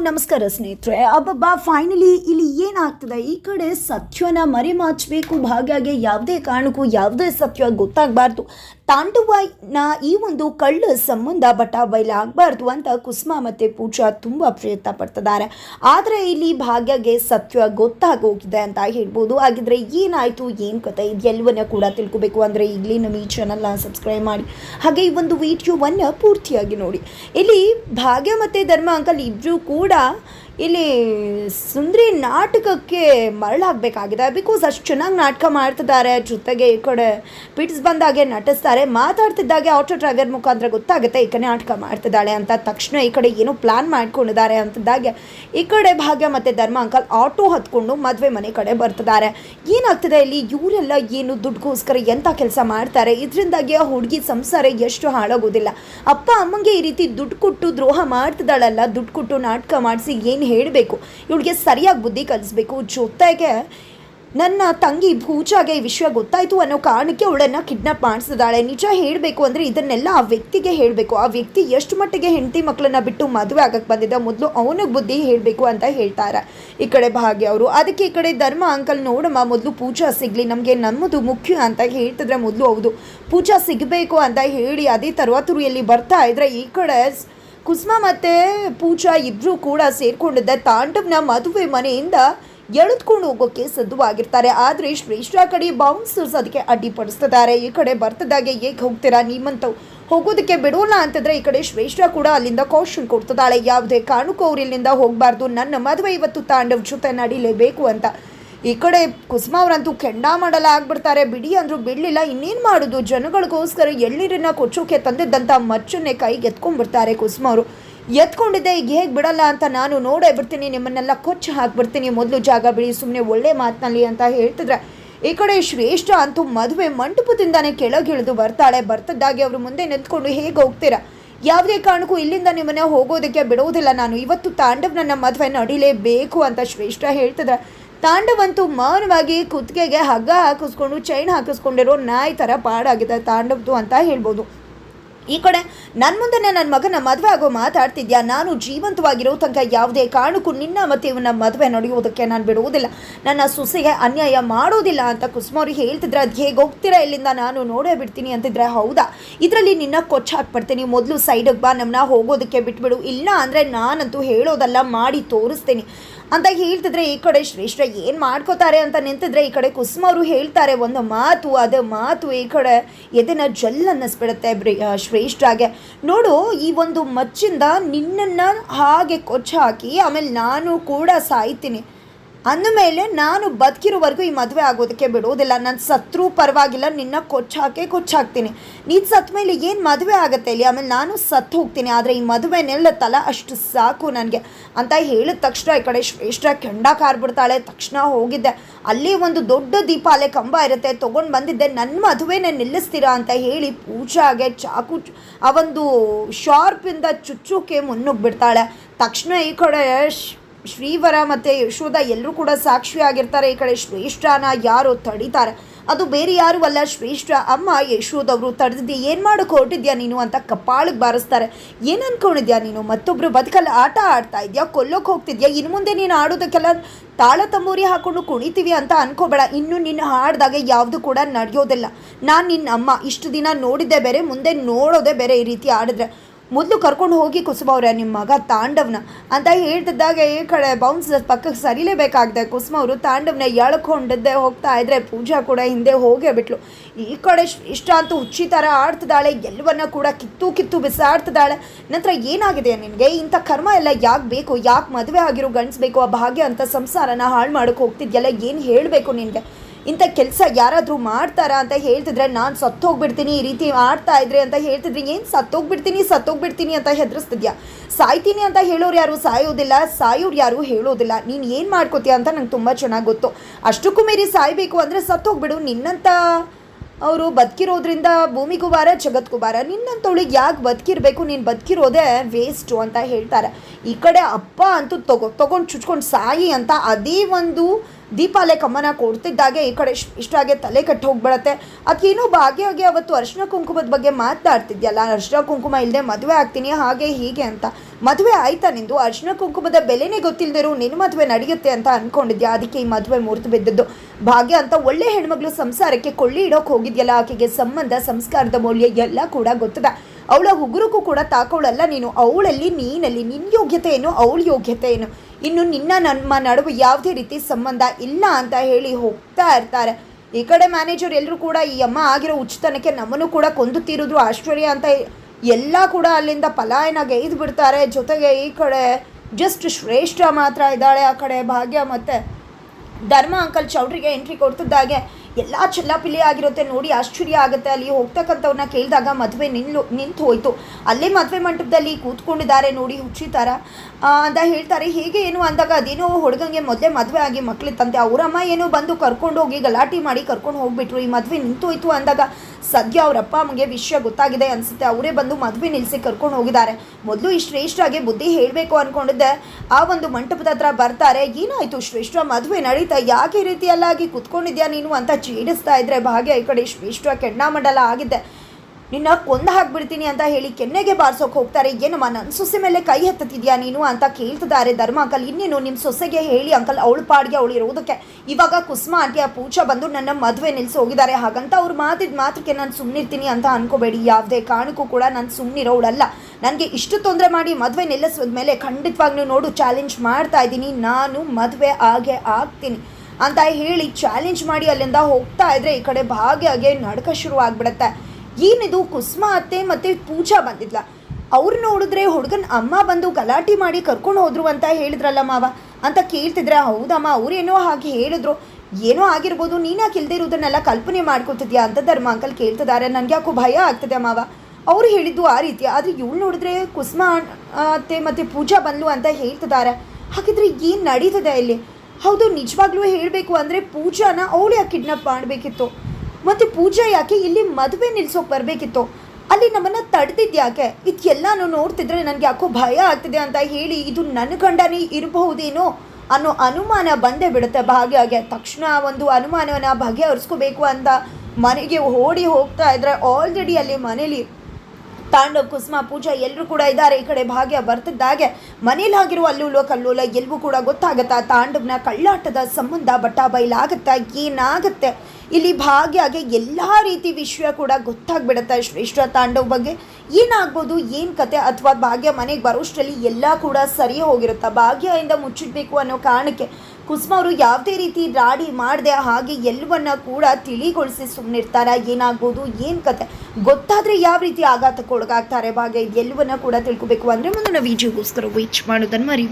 ನಮಸ್ಕಾರ ಸ್ನೇಹಿತರೆ. ಅಬ್ಬಬ್ಬಾ ಫೈನಲಿ ಇಲ್ಲಿ ಏನಾಗ್ತದೆ? ಈ ಕಡೆ ಸತ್ಯನ ಮರೆಮಾಚಬೇಕು. ಹಾಗಾಗಿ ಯಾವುದೇ ಕಾರಣಕ್ಕೂ ಯಾವುದೇ ಸತ್ಯ ಗೊತ್ತಾಗಬಾರ್ದು. ತಾಂಡವನ ಈ ಒಂದು ಕಳ್ಳ ಸಂಬಂಧ ಬಟ ಬಯಲಾಗಬಾರ್ದು ಅಂತ ಕುಸುಮಾ ಮತ್ತು ಪೂಜಾ ತುಂಬ ಪ್ರಯತ್ನ ಪಡ್ತಿದ್ದಾರೆ. ಆದರೆ ಇಲ್ಲಿ ಭಾಗ್ಯಗೆ ಸತ್ಯ ಗೊತ್ತಾಗೋಗಿದೆ ಅಂತ ಹೇಳ್ಬೋದು. ಹಾಗಿದ್ರೆ ಏನಾಯಿತು, ಏನು ಕತೆ, ಇದೆಲ್ಲವನ್ನ ಕೂಡ ತಿಳ್ಕೊಬೇಕು. ಅಂದರೆ ಈಗಲೇ ನಮ್ಮ ಈ ಚಾನಲ್ನ ಸಬ್ಸ್ಕ್ರೈಬ್ ಮಾಡಿ. ಹಾಗೆ ಈ ಒಂದು ವಿಡಿಯೋವನ್ನು ಪೂರ್ತಿಯಾಗಿ ನೋಡಿ. ಇಲ್ಲಿ ಭಾಗ್ಯ ಮತ್ತು ಧರ್ಮ ಅಂಕಲ್ ಇಬ್ಬರೂ ಕೂಡ ಇಲ್ಲಿ ಸುಂದ್ರಿ ನಾಟಕಕ್ಕೆ ಮರಳಾಗಬೇಕಾಗಿದೆ. ಬಿಕಾಸ್ ಅಷ್ಟು ಚೆನ್ನಾಗಿ ನಾಟಕ ಮಾಡ್ತಿದ್ದಾರೆ. ಜೊತೆಗೆ ಈ ಕಡೆ ಪಿಟ್ಸ್ ಬಂದಾಗೆ ನಟಿಸ್ತಾರೆ. ಮಾತಾಡ್ತಿದ್ದಾಗೆ ಆಟೋ ಡ್ರೈವರ್ ಮುಖಾಂತರ ಗೊತ್ತಾಗುತ್ತೆ ಈ ಕಡೆ ನಾಟಕ ಮಾಡ್ತಿದ್ದಾಳೆ ಅಂತ. ತಕ್ಷಣ ಈ ಕಡೆ ಏನೋ ಪ್ಲ್ಯಾನ್ ಮಾಡ್ಕೊಂಡಿದ್ದಾರೆ ಅಂತಿದ್ದಾಗೆ ಈ ಕಡೆ ಭಾಗ್ಯ ಮತ್ತು ಧರ್ಮ ಅಂಕಲ್ ಆಟೋ ಹತ್ಕೊಂಡು ಮದುವೆ ಮನೆ ಕಡೆ ಬರ್ತಿದ್ದಾರೆ. ಏನಾಗ್ತದೆ ಇಲ್ಲಿ? ಇವರೆಲ್ಲ ಏನು ದುಡ್ಡುಗೋಸ್ಕರ ಎಂಥ ಕೆಲಸ ಮಾಡ್ತಾರೆ? ಇದರಿಂದಾಗಿ ಆ ಹುಡುಗಿ ಸಂಸಾರ ಎಷ್ಟು ಹಾಳಾಗೋದಿಲ್ಲ. ಅಪ್ಪ ಅಮ್ಮಂಗೆ ಈ ರೀತಿ ದುಡ್ಡು ಕೊಟ್ಟು ದ್ರೋಹ ಮಾಡ್ತಿದ್ದಾಳಲ್ಲ, ದುಡ್ಡು ಕೊಟ್ಟು ನಾಟಕ ಮಾಡಿಸಿ ಏನು ಹೇಳಬೇಕು? ಇವಳಿಗೆ ಸರಿಯಾಗಿ ಬುದ್ಧಿ ಕಲಿಸ್ಬೇಕು. ಜೊತೆಗೆ ನನ್ನ ತಂಗಿ ಪೂಜಾಗೆ ಈ ವಿಷಯ ಗೊತ್ತಾಯಿತು ಅನ್ನೋ ಕಾರಣಕ್ಕೆ ಅವಳನ್ನು ಕಿಡ್ನಾಪ್ ಮಾಡಿಸಿದಾಳೆ. ನಿಜ ಹೇಳಬೇಕು ಅಂದರೆ ಇದನ್ನೆಲ್ಲ ಆ ವ್ಯಕ್ತಿಗೆ ಹೇಳಬೇಕು. ಆ ವ್ಯಕ್ತಿ ಎಷ್ಟು ಮಟ್ಟಿಗೆ ಹೆಂಡತಿ ಮಕ್ಕಳನ್ನ ಬಿಟ್ಟು ಮದುವೆ ಆಗಕ್ಕೆ ಬಂದಿದ್ದ ಮೊದಲು ಅವನಿಗೆ ಬುದ್ಧಿ ಹೇಳಬೇಕು ಅಂತ ಹೇಳ್ತಾರೆ ಈ ಕಡೆ ಭಾಗ್ಯ ಅವರು. ಅದಕ್ಕೆ ಈ ಕಡೆ ಧರ್ಮ ಅಂಕಲ್, ನೋಡಮ್ಮ, ಮೊದಲು ಪೂಜಾ ಸಿಗಲಿ, ನಮಗೆ ನಮ್ಮದು ಮುಖ್ಯ ಅಂತ ಹೇಳ್ತಿದ್ರೆ ಮೊದಲು ಹೌದು. ಪೂಜಾ ಸಿಗಬೇಕು ಅಂತ ಹೇಳಿ ಅದೇ ತರುವಾತುರಿಯಲ್ಲಿ ಬರ್ತಾ ಇದ್ರೆ ಈ ಕಡೆ ಕುಸುಮ ಮತ್ತು ಪೂಜಾ ಇಬ್ಬರೂ ಕೂಡ ಸೇರಿಕೊಂಡಿದ್ದ ತಾಂಡವ್ನ ಮದುವೆ ಮನೆಯಿಂದ ಎಳೆದುಕೊಂಡು ಹೋಗೋಕ್ಕೆ ಸಿದ್ಧವಾಗಿರ್ತಾರೆ. ಆದರೆ ಶ್ರೇಷ್ಠ ಕಡೆ ಬೌನ್ಸರ್ಸ್ ಅದಕ್ಕೆ ಅಡ್ಡಿಪಡಿಸ್ತಿದ್ದಾರೆ. ಈ ಕಡೆ ಬರ್ತದಾಗೆ ಏಕೆ ಹೋಗ್ತೀರಾ? ನಿಮ್ಮಂತ ಹೋಗೋದಕ್ಕೆ ಬಿಡೋಲ್ಲ ಅಂತಂದರೆ ಈ ಕಡೆ ಶ್ರೇಷ್ಠ ಕೂಡ ಅಲ್ಲಿಂದ ಕೌಶಲ್ ಕೊಡ್ತದಾಳೆ ಯಾವುದೇ ಇಲ್ಲಿಂದ ಹೋಗಬಾರ್ದು. ನನ್ನ ಮದುವೆ ಇವತ್ತು ತಾಂಡವ್ ಜೊತೆ ನಡಿಲೇಬೇಕು ಅಂತ ಈ ಕಡೆ ಕುಸುಮ ಅವರಂತೂ ಕೆಂಡ ಮಾಡಲ್ಲ ಆಗ್ಬಿಡ್ತಾರೆ. ಬಿಡಿ ಅಂದ್ರು ಬಿಡಲಿಲ್ಲ. ಇನ್ನೇನು ಮಾಡೋದು? ಜನಗಳಿಗೋಸ್ಕರ ಎಳ್ನೀರನ್ನು ಕೊಚ್ಚೋಕೆ ತಂದಿದ್ದಂಥ ಮಚ್ಚನ್ನೇ ಕೈಗೆ ಎತ್ಕೊಂಡ್ಬಿಡ್ತಾರೆ ಕುಸುಮ ಅವರು. ಎತ್ಕೊಂಡಿದ್ದೆ, ಈಗ ಹೇಗೆ ಬಿಡಲ್ಲ ಅಂತ ನಾನು ನೋಡೇ ಬಿಡ್ತೀನಿ. ನಿಮ್ಮನ್ನೆಲ್ಲ ಕೊಚ್ಚು ಹಾಕ್ಬಿಡ್ತೀನಿ. ಮೊದಲು ಜಾಗ ಬಿಡಿ ಸುಮ್ಮನೆ ಒಳ್ಳೆ ಮಾತಿನಲ್ಲಿ ಅಂತ ಹೇಳ್ತಿದ್ರೆ. ಈ ಕಡೆ ಶ್ರೇಷ್ಠ ಅಂತೂ ಮದುವೆ ಮಂಟಪದಿಂದಾನೇ ಕೆಳಗಿಳಿದು ಬರ್ತಾಳೆ. ಬರ್ತದ್ದಾಗಿ ಅವರು ಮುಂದೆ ನಿಂತ್ಕೊಂಡು ಹೇಗೆ ಹೋಗ್ತೀರಾ? ಯಾವುದೇ ಕಾರಣಕ್ಕೂ ಇಲ್ಲಿಂದ ನಿಮ್ಮನ್ನ ಹೋಗೋದಕ್ಕೆ ಬಿಡೋದಿಲ್ಲ ನಾನು. ಇವತ್ತು ತಾಂಡವ್ ನನ್ನ ಮದುವೆ ನಡಿಲೇಬೇಕು ಅಂತ ಶ್ರೇಷ್ಠ ಹೇಳ್ತಿದ್ರೆ. ತಾಂಡವಂತೂ ಮೌನವಾಗಿ ಕುತ್ತಿಗೆಗೆ ಹಗ್ಗ ಹಾಕಿಸ್ಕೊಂಡು ಚೈನ್ ಹಾಕಿಸ್ಕೊಂಡಿರೋ ನಾಯಿ ಥರ ಪಾಡಾಗಿದೆ ತಾಂಡವ್ದು ಅಂತ ಹೇಳ್ಬೋದು. ಈ ಕಡೆ ನನ್ನ ಮುಂದೆ ನನ್ನ ಮಗನ ಮದುವೆ ಆಗೋ ಮಾತಾಡ್ತಿದ್ಯಾ? ನಾನು ಜೀವಂತವಾಗಿರೋ ತನಕ ಯಾವುದೇ ಕಾರಣಕ್ಕೂ ನಿನ್ನ ಮತ್ತು ಇವನ ಮದುವೆ ನಡೆಯುವುದಕ್ಕೆ ನಾನು ಬಿಡುವುದಿಲ್ಲ. ನನ್ನ ಸೊಸೆಗೆ ಅನ್ಯಾಯ ಮಾಡೋದಿಲ್ಲ ಅಂತ ಕುಸುಮವ್ರಿಗೆ ಹೇಳ್ತಿದ್ರೆ ಅದು ಹೇಗೆ ಹೋಗ್ತೀರಾ ಇಲ್ಲಿಂದ? ನಾನು ನೋಡೇ ಬಿಡ್ತೀನಿ ಅಂತಿದ್ರೆ ಹೌದಾ? ಇದರಲ್ಲಿ ನಿನ್ನ ಕೊಚ್ಚ ಹಾಕ್ಬಿಡ್ತೀನಿ. ಮೊದಲು ಸೈಡಿಗೆ ಬಾ ನಮ್ಮನ್ನ ಹೋಗೋದಕ್ಕೆ ಬಿಟ್ಬಿಡು. ಇಲ್ಲ ಅಂದರೆ ನಾನಂತೂ ಹೇಳೋದಲ್ಲ, ಮಾಡಿ ತೋರಿಸ್ತೀನಿ. ಅಂತ ಹೇಳ್ತಿದ್ರೆ ಈ ಕಡೆ ಶ್ರೇಷ್ಠ ಏನು ಮಾಡ್ಕೋತಾರೆ ಅಂತ ನಿಂತಿದ್ರೆ ಈ ಕಡೆ ಕುಸುಮ ಅವರು ಹೇಳ್ತಾರೆ ಒಂದು ಮಾತು, ಅದು ಮಾತು ಈ ಕಡೆ ಎದೆನ ಜಲ್ ಅನ್ನಿಸ್ಬಿಡುತ್ತೆ ಬ್ರಿ ಹಾಗೆ. ನೋಡು, ಈ ಒಂದು ಮಚ್ಚಿಂದ ನಿನ್ನನ್ನು ಹಾಗೆ ಕೊಚ್ಚಾಕಿ ಆಮೇಲೆ ನಾನು ಕೂಡ ಸಾಯ್ತೀನಿ. ಅಂದಮೇಲೆ ನಾನು ಬದುಕಿರೋವರೆಗೂ ಈ ಮದುವೆ ಆಗೋದಕ್ಕೆ ಬಿಡುವುದಿಲ್ಲ. ನಾನು ಸತ್ರೂ ಪರವಾಗಿಲ್ಲ. ನಿನ್ನ ಕೊಚ್ಚಾಕೆ ಕೊಚ್ಚಾಕ್ತೀನಿ ನೀನು ಸತ್ತ ಮೇಲೆ ಏನು ಮದುವೆ ಆಗುತ್ತೆ ಇಲ್ಲಿ? ಆಮೇಲೆ ನಾನು ಸತ್ತು ಹೋಗ್ತೀನಿ. ಆದರೆ ಈ ಮದುವೆ ನಿಲ್ಲತ್ತಲ್ಲ? ಅಷ್ಟು ಸಾಕು ನನಗೆ. ಅಂತ ಹೇಳಿದ ತಕ್ಷಣ ಈ ಕಡೆ ಶ್ರೇಷ್ಠ ಕೆಂಡ ಕಾರ್ಬಿಡ್ತಾಳೆ. ತಕ್ಷಣ ಹೋಗಿದ್ದೆ. ಅಲ್ಲಿ ಒಂದು ದೊಡ್ಡ ದೀಪ ಅಲ್ಲೇ ಕಂಬ ಇರುತ್ತೆ. ತೊಗೊಂಡು ಬಂದಿದ್ದೆ. ನನ್ನ ಮದುವೆನ ನಿಲ್ಲಿಸ್ತೀರಾ ಅಂತ ಹೇಳಿ ಪೂಜಾಗೆ ಚಾಕು ಆ ಒಂದು ಶಾರ್ಪಿಂದ ಚುಚ್ಚೋಕೆ ಮುನ್ನುಗ್ಬಿಡ್ತಾಳೆ. ತಕ್ಷಣ ಈ ಕಡೆ ಶ್ರೀವರ ಮತ್ತು ಯಶೋಧ ಎಲ್ಲರೂ ಕೂಡ ಸಾಕ್ಷಿಯಾಗಿರ್ತಾರೆ. ಈ ಕಡೆ ಶ್ರೇಷ್ಠನ ಯಾರು ತಡಿತಾರೆ. ಅದು ಬೇರೆ ಯಾರು ಅಲ್ಲ, ಶ್ರೇಷ್ಠ ಅಮ್ಮ ಯಶೋದವರು ತಡೆದಿದ್ದೆ. ಏನು ಮಾಡೋಕೆ ಹೊರಟಿದ್ಯಾ ನೀನು ಅಂತ ಕಪಾಳಕ್ಕೆ ಬಾರಿಸ್ತಾರೆ. ಏನು ಅಂದ್ಕೊಂಡಿದ್ಯಾ ನೀನು? ಮತ್ತೊಬ್ಬರು ಬದುಕಲ್ಲಿ ಆಟ ಆಡ್ತಾ ಇದೆಯಾ? ಕೊಲ್ಲೋಕೆ ಹೋಗ್ತಿದ್ಯಾ? ಇನ್ನು ಮುಂದೆ ನೀನು ಆಡೋದಕ್ಕೆಲ್ಲ ತಾಳ ತಂಬೂರಿ ಹಾಕೊಂಡು ಕುಣಿತೀವಿ ಅಂತ ಅನ್ಕೋಬೇಡ. ಇನ್ನು ನಿನ್ನ ಹಾಡ್ದಾಗ ಯಾವುದು ಕೂಡ ನಡೆಯೋದಿಲ್ಲ. ನಾನು ನಿನ್ನ ಅಮ್ಮ. ಇಷ್ಟು ದಿನ ನೋಡಿದ್ದೆ ಬೇರೆ, ಮುಂದೆ ನೋಡೋದೇ ಬೇರೆ ಈ ರೀತಿ ಆಡಿದ್ರೆ ಮೊದಲು ಕರ್ಕೊಂಡು ಹೋಗಿ ಕುಸುಮವ್ರೆ ನಿಮ್ಮ ಮಗ ತಾಂಡವ್ನ ಅಂತ ಹೇಳ್ತಿದ್ದಾಗ ಈ ಕಡೆ ಬೌನ್ಸ್ ಪಕ್ಕಕ್ಕೆ ಸರಿಲೇಬೇಕಾಗಿದೆ. ಕುಸುಮ ಅವರು ತಾಂಡವ್ನ ಎಳ್ಕೊಂಡದ್ದೇ ಹೋಗ್ತಾ ಇದ್ರೆ ಪೂಜಾ ಕೂಡ ಹಿಂದೆ ಹೋಗೇ ಬಿಟ್ಲು. ಈ ಕಡೆ ಇಷ್ಟ ಅಂತೂ ಹುಚ್ಚಿ ಥರ ಆಡ್ತಿದ್ದಾಳೆ, ಎಲ್ಲವನ್ನ ಕೂಡ ಕಿತ್ತು ಕಿತ್ತು ಬಿಸಾಡ್ತಿದ್ದಾಳೆ. ನಂತರ ಏನಾಗಿದೆ ನಿನಗೆ? ಇಂಥ ಕರ್ಮ ಎಲ್ಲ ಯಾಕೆ ಬೇಕು? ಯಾಕೆ ಮದುವೆ ಆಗಿರೋ ಗಂಡಿಸ್ಬೇಕು ಆ ಭಾಗ್ಯ ಅಂತ ಸಂಸಾರನ ಹಾಳು ಮಾಡೋಕೆ ಹೋಗ್ತಿದ್ಯಲ್ಲ, ಏನು ಹೇಳಬೇಕು ನಿನಗೆ? ಇಂಥ ಕೆಲಸ ಯಾರಾದರೂ ಮಾಡ್ತಾರಾ ಅಂತ ಹೇಳ್ತಿದ್ರೆ ನಾನು ಸತ್ತೋಗ್ಬಿಡ್ತೀನಿ, ಈ ರೀತಿ ಮಾಡ್ತಾ ಇದ್ರೆ ಅಂತ ಹೇಳ್ತಿದ್ರೆ ಏನು ಸತ್ತೋಗ್ಬಿಡ್ತೀನಿ ಸತ್ತೋಗ್ಬಿಡ್ತೀನಿ ಅಂತ ಹೆದರಿಸ್ತಿದ್ಯಾ? ಸಾಯ್ತೀನಿ ಅಂತ ಹೇಳೋರು ಯಾರು ಸಾಯೋದಿಲ್ಲ, ಸಾಯೋರು ಯಾರು ಹೇಳೋದಿಲ್ಲ. ನೀನು ಏನು ಮಾಡ್ಕೋತೀಯ ಅಂತ ನಂಗೆ ತುಂಬ ಚೆನ್ನಾಗಿ ಗೊತ್ತು. ಅಷ್ಟಕ್ಕೂ ಮೀರಿ ಸಾಯಬೇಕು ಅಂದರೆ ಸತ್ತೋಗ್ಬಿಡು. ನಿನ್ನಂಥ ಅವರು ಬದುಕಿರೋದ್ರಿಂದ ಭೂಮಿಗೂ ಬಾರ ಜಗತ್ಗೂ ಬಾರ ನಿನ್ನಂತವಳಿಗೆ ಯಾಕೆ ಬದುಕಿರಬೇಕು? ನೀನು ಬದುಕಿರೋದೇ ವೇಸ್ಟು ಅಂತ ಹೇಳ್ತಾರೆ. ಈ ಕಡೆ ಅಪ್ಪ ಅಂತೂ ತಗೋ, ತೊಗೊಂಡು ಚುಚ್ಕೊಂಡು ಸಾಯಿ ಅಂತ ಅದೇ ಒಂದು ದೀಪಾಲೆ ಕಮ್ಮನ ಕೊಡ್ತಿದ್ದಾಗೆ ಈ ಕಡೆ ಇಷ್ಟ ಇಷ್ಟಾಗೆ ತಲೆ ಕಟ್ಟಿ ಹೋಗ್ಬಿಡತ್ತೆ. ಆಕೇನೋ ಭಾಗ್ಯವಾಗಿ ಅವತ್ತು ಅರ್ಶಿನ ಕುಂಕುಮದ ಬಗ್ಗೆ ಮಾತಾಡ್ತಿದ್ಯಲ್ಲ, ಅರ್ಶಿನ ಕುಂಕುಮ ಇಲ್ಲದೆ ಮದುವೆ ಆಗ್ತೀನಿ, ಹಾಗೆ ಹೀಗೆ ಅಂತ. ಮದುವೆ ಆಯ್ತಾ ನಿಂದು? ಅರ್ಶಿನ ಕುಂಕುಮದ ಬೆಲೆನೇ ಗೊತ್ತಿಲ್ಲದಿರೋ ನಿನ್ನ ಮದುವೆ ನಡೆಯುತ್ತೆ ಅಂತ ಅನ್ಕೊಂಡಿದ್ಯಾ? ಅದಕ್ಕೆ ಈ ಮದುವೆ ಮುರಿದು ಬಿದ್ದದ್ದು. ಭಾಗ್ಯ ಅಂತ ಒಳ್ಳೆ ಹೆಣ್ಮಗಳು ಸಂಸಾರಕ್ಕೆ ಕೊಳ್ಳಿ ಇಡೋಕೆ ಹೋಗಿದ್ಯಲ್ಲ, ಆಕೆಗೆ ಸಂಬಂಧ, ಸಂಸ್ಕಾರದ ಮೌಲ್ಯ ಎಲ್ಲ ಕೂಡ ಗೊತ್ತದ. ಅವಳ ಉಗುರುಗೂ ಕೂಡ ತಾಕೋಳಲ್ಲ ನೀನು, ಅವಳಲ್ಲಿ ನೀನಲ್ಲಿ ನಿನ್ನ ಯೋಗ್ಯತೆ ಏನು ಅವಳ ಯೋಗ್ಯತೆ ಏನು ಇನ್ನು ನಿನ್ನ ನಮ್ಮ ನಡುವೆ ಯಾವುದೇ ರೀತಿ ಸಂಬಂಧ ಇಲ್ಲ ಅಂತ ಹೇಳಿ ಹೋಗ್ತಾ ಇರ್ತಾರೆ. ಈ ಕಡೆ ಮ್ಯಾನೇಜರ್ ಎಲ್ಲರೂ ಕೂಡ ಈ ಅಮ್ಮ ಆಗಿರೋ ಉಚಿತನಕ್ಕೆ ನಮ್ಮನ್ನು ಕೂಡ ಕೊಂದುತ್ತಿರೋದು ಆಶ್ಚರ್ಯ ಅಂತ ಎಲ್ಲ ಕೂಡ ಅಲ್ಲಿಂದ ಪಲಾಯನ ಗೈದು ಬಿಡ್ತಾರೆ. ಜೊತೆಗೆ ಈ ಕಡೆ ಜಸ್ಟ್ ಶ್ರೇಷ್ಠ ಮಾತ್ರ ಇದ್ದಾಳೆ ಆ ಕಡೆ ಭಾಗ್ಯ ಮತ್ತು. ಧರ್ಮ ಅಂಕಲ್ ಚೌಡ್ರಿಗೆ ಎಂಟ್ರಿ ಕೊಡ್ತಿದ್ದಾಗೆ. ಎಲ್ಲ ಚೆಲ್ಲಾಪಿಲ್ಲಿ ಆಗಿರುತ್ತೆ ನೋಡಿ ಆಶ್ಚರ್ಯ ಆಗುತ್ತೆ. ಅಲ್ಲಿ ಹೋಗ್ತಕ್ಕಂಥವ್ರನ್ನ ಕೇಳಿದಾಗ ಮದುವೆ ನಿಲ್ಲು ನಿಂತು ಹೋಯಿತು. ಅಲ್ಲೇ ಮದುವೆ ಮಂಟಪದಲ್ಲಿ ಕೂತ್ಕೊಂಡಿದ್ದಾರೆ ನೋಡಿ ಹುಚ್ಚಿ ಥರ ಆ, ಅಂತ ಹೇಳ್ತಾರೆ ಹೇಗೆ ಏನು ಅಂದಾಗ ಅದೇನೋ ಹುಡುಗಂಗೆ ಮೊದಲೇ ಮದುವೆ ಆಗಿ ಮಕ್ಕಳಿತ್ತಂತೆ ಅವರಮ್ಮ ಏನೋ ಬಂದು ಕರ್ಕೊಂಡು ಹೋಗಿ ಗಲಾಟೆ ಮಾಡಿ ಕರ್ಕೊಂಡು ಹೋಗ್ಬಿಟ್ರು. ಈ ಮದುವೆ ನಿಂತು ಹೋಯ್ತು ಅಂದಾಗ ಸದ್ಯ ಅವರಪ್ಪ ಅಮ್ಮಗೆ ವಿಷಯ ಗೊತ್ತಾಗಿದೆ ಅನಿಸುತ್ತೆ. ಅವರೇ ಬಂದು ಮದುವೆ ನಿಲ್ಲಿಸಿ ಕರ್ಕೊಂಡು ಹೋಗಿದ್ದಾರೆ. ಮೊದಲು ಈ ಶ್ರೇಷ್ಠಾಗೆ ಬುದ್ಧಿ ಹೇಳಬೇಕು ಅಂದ್ಕೊಂಡಿದ್ದೆ ಆ ಒಂದು ಮಂಟಪದ ಹತ್ರ ಬರ್ತಾರೆ ಏನಾಯ್ತು ಶ್ರೇಷ್ಠ ಮದುವೆ ನಡೀತಾ ಯಾಕೆ ರೀತಿಯಲ್ಲಾಗಿ ಕುತ್ಕೊಂಡಿದ್ಯಾ ನೀನು ಅಂತ ಚೀಡಿಸ್ತಾ ಇದ್ರೆ ಭಾಗ್ಯ ಈ ಕಡೆ ಶ್ರೇಷ್ಠ ಕೆಂಡಾಮಂಡಲ ಆಗಿದ್ದೆ ನಿನ್ನ ಕೊಂದ ಹಾಕ್ಬಿಡ್ತೀನಿ ಅಂತ ಹೇಳಿ ಕೆನ್ನೆಗೆ ಬಾರ್ಸೋಕೆ ಹೋಗ್ತಾರೆ. ಏನಮ್ಮ ನನ್ನ ಸೊಸೆ ಮೇಲೆ ಕೈ ಹತ್ತತಿದ್ಯಾ ನೀನು ಅಂತ ಕೇಳ್ತಿದ್ದಾರೆ ಧರ್ಮ ಅಂಕಲ್ ಇನ್ನೇನು ನಿಮ್ಮ ಸೊಸೆಗೆ ಹೇಳಿ ಅಂಕಲ್ ಅವಳು ಪಾಡಿಗೆ ಅವಳು ಇರೋದಕ್ಕೆ. ಇವಾಗ ಕುಸುಮ ಆಂಟಿಯ ಪೂಜಾ ಬಂದು ನನ್ನ ಮದುವೆ ನಿಲ್ಲಿಸಿ ಹೋಗಿದ್ದಾರೆ. ಹಾಗಂತ ಅವ್ರು ಮಾತಿದ ಮಾತ್ರಕ್ಕೆ ನಾನು ಸುಮ್ಮನಿರ್ತೀನಿ ಅಂತ ಅನ್ಕೋಬೇಡಿ. ಯಾವುದೇ ಕಾರಣಕ್ಕೂ ಕೂಡ ನಾನು ಸುಮ್ಮನಿರೋಳಲ್ಲ ನನಗೆ ಇಷ್ಟು ತೊಂದರೆ ಮಾಡಿ ಮದುವೆ ನಿಲ್ಲಿಸಿದ ಮೇಲೆ ಖಂಡಿತವಾಗ್ಲೂ ನೋಡು ಚಾಲೆಂಜ್ ಮಾಡ್ತಾ ಇದ್ದೀನಿ. ನಾನು ಮದುವೆ ಆಗೇ ಆಗ್ತೀನಿ. ಅಂತ ಹೇಳಿ ಚಾಲೆಂಜ್ ಮಾಡಿ ಅಲ್ಲಿಂದ ಹೋಗ್ತಾ ಇದ್ರೆ ಈ ಕಡೆ ಭಾಗ್ಯಗೆ ನಡ್ಕ ಶುರು ಆಗ್ಬಿಡತ್ತೆ ಏನಿದು, ಕುಸುಮ ಅತ್ತೆ ಮತ್ತು ಪೂಜಾ ಬಂದಿದ್ಲ. ಅವ್ರು ನೋಡಿದ್ರೆ ಹುಡುಗನ ಅಮ್ಮ ಬಂದು ಗಲಾಟೆ ಮಾಡಿ ಕರ್ಕೊಂಡು ಹೋದ್ರು ಅಂತ ಹೇಳಿದ್ರಲ್ಲ ಮಾವ. ಅಂತ ಕೇಳ್ತಿದ್ರೆ, ಹೌದಮ್ಮ ಅವ್ರೇನೋ ಹಾಗೆ ಹೇಳಿದ್ರು. ಏನೋ ಆಗಿರ್ಬೋದು ನೀನಾಕೆ ಇಲ್ಲದೆ ಇರೋದನ್ನೆಲ್ಲ ಕಲ್ಪನೆ ಮಾಡ್ಕೊತಿದ್ಯಾ ಅಂತ ಧರ್ಮ ಅಂಕಲ್ ಕೇಳ್ತಿದ್ದಾರೆ. ನನಗೆ ಯಾಕೋ ಭಯ ಆಗ್ತದೆ ಮಾವ. ಅವ್ರು ಹೇಳಿದ್ದು ಆ ರೀತಿ, ಆದರೆ ಇವಳು ನೋಡಿದ್ರೆ ಕುಸುಮ ಅತ್ತೆ ಮತ್ತು ಪೂಜಾ ಬಂದ್ಲು ಅಂತ ಹೇಳ್ತಿದ್ದಾರೆ. ಹಾಗಿದ್ರೆ ಏನು ನಡೀತದೆ ಇಲ್ಲಿ? ಹೌದು, ನಿಜವಾಗ್ಲೂ ಹೇಳಬೇಕು ಅಂದರೆ ಪೂಜಾನ ಅವಳು ಯಾಕೆ ಕಿಡ್ನಾಪ್ ಮಾಡಬೇಕಿತ್ತು. ಮತ್ತು ಪೂಜಾ ಯಾಕೆ ಇಲ್ಲಿ ಮದುವೆ ನಿಲ್ಸೋಕೆ ಬರಬೇಕಿತ್ತು? ಅಲ್ಲಿ ನಮ್ಮನ್ನು ತಡೆದಿದ್ದು ಯಾಕೆ? ಇದೆಲ್ಲನೂ ನೋಡ್ತಿದ್ರೆ ನನಗೆ ಯಾಕೋ ಭಯ ಆಗ್ತಿದೆ ಅಂತ ಹೇಳಿ ಇದು ನನ್ನ ಗಂಡನೇ ಇರಬಹುದೇನೋ ಅನ್ನೋ ಅನುಮಾನ ಬಂದೇ ಬಿಡುತ್ತೆ ಭಾಗ್ಯಾಗೆ ತಕ್ಷಣ ಒಂದು ಅನುಮಾನವನ್ನು ಬಗೆಹರಿಸ್ಕೋಬೇಕು ಅಂತ ಮನೆಗೆ ಓಡಿ ಹೋಗ್ತಾ ಇದ್ರೆ ಆಲ್ರೆಡಿ ಅಲ್ಲಿ ಮನೇಲಿ ತಾಂಡವ್, ಕುಸುಮ, ಪೂಜಾ ಎಲ್ಲರೂ ಕೂಡ ಇದ್ದಾರೆ. ಈ ಕಡೆ ಭಾಗ್ಯ ಬರ್ತಿದ್ದಾಗೆ ಮನೇಲಿ ಆಗಿರುವ ಅಲ್ಲೂಲ ಕಲ್ಲೂಲ ಎಲ್ಲವೂ ಕೂಡ ಗೊತ್ತಾಗತ್ತಾ? ತಾಂಡವ್ನ ಕಳ್ಳಾಟದ ಸಂಬಂಧ ಬಟ್ಟ ಬೈಲಾಗತ್ತಾ ಏನಾಗುತ್ತೆ? ಇಲ್ಲಿ ಭಾಗ್ಯಗೆ ಎಲ್ಲ ರೀತಿ ವಿಷಯ ಕೂಡ ಗೊತ್ತಾಗ್ಬಿಡುತ್ತೆ. ಶ್ರೇಷ್ಠ ತಾಂಡವ್ ಬಗ್ಗೆ ಏನಾಗ್ಬೋದು, ಏನು ಕತೆ? ಅಥವಾ ಭಾಗ್ಯ ಮನೆಗೆ ಬರೋಷ್ಟರಲ್ಲಿ ಎಲ್ಲ ಕೂಡ ಸರಿ ಹೋಗಿರುತ್ತಾ? ಭಾಗ್ಯದಿಂದ ಮುಚ್ಚಿಡ್ಬೇಕು ಅನ್ನೋ ಕಾರಣಕ್ಕೆ ಕುಸುಮ ಅವರು ಯಾವುದೇ ರೀತಿ ರಾಡಿ ಮಾಡದೆ ಹಾಗೆ ಎಲ್ಲವನ್ನ ಕೂಡ ತಿಳಿಗೊಳಿಸಿ ಸುಮ್ಮನಿರ್ತಾರ ಏನಾಗ್ಬೋದು ಏನು ಕತೆ? ಗೊತ್ತಾದ್ರೆ ಯಾವ ರೀತಿ ಆಘಾತಕ್ಕೆ ಒಳಗಾಗ್ತಾರೆ ಭಾಗ್ಯ? ಎಲ್ಲವನ್ನ ಕೂಡ ತಿಳ್ಕೊಬೇಕು ಅಂದರೆ ಮುಂದಿನ ವಿಡಿಯೋಗೋಸ್ಕರ ವೇಚ್ ಮಾಡೋದನ್ನು ಮರಿ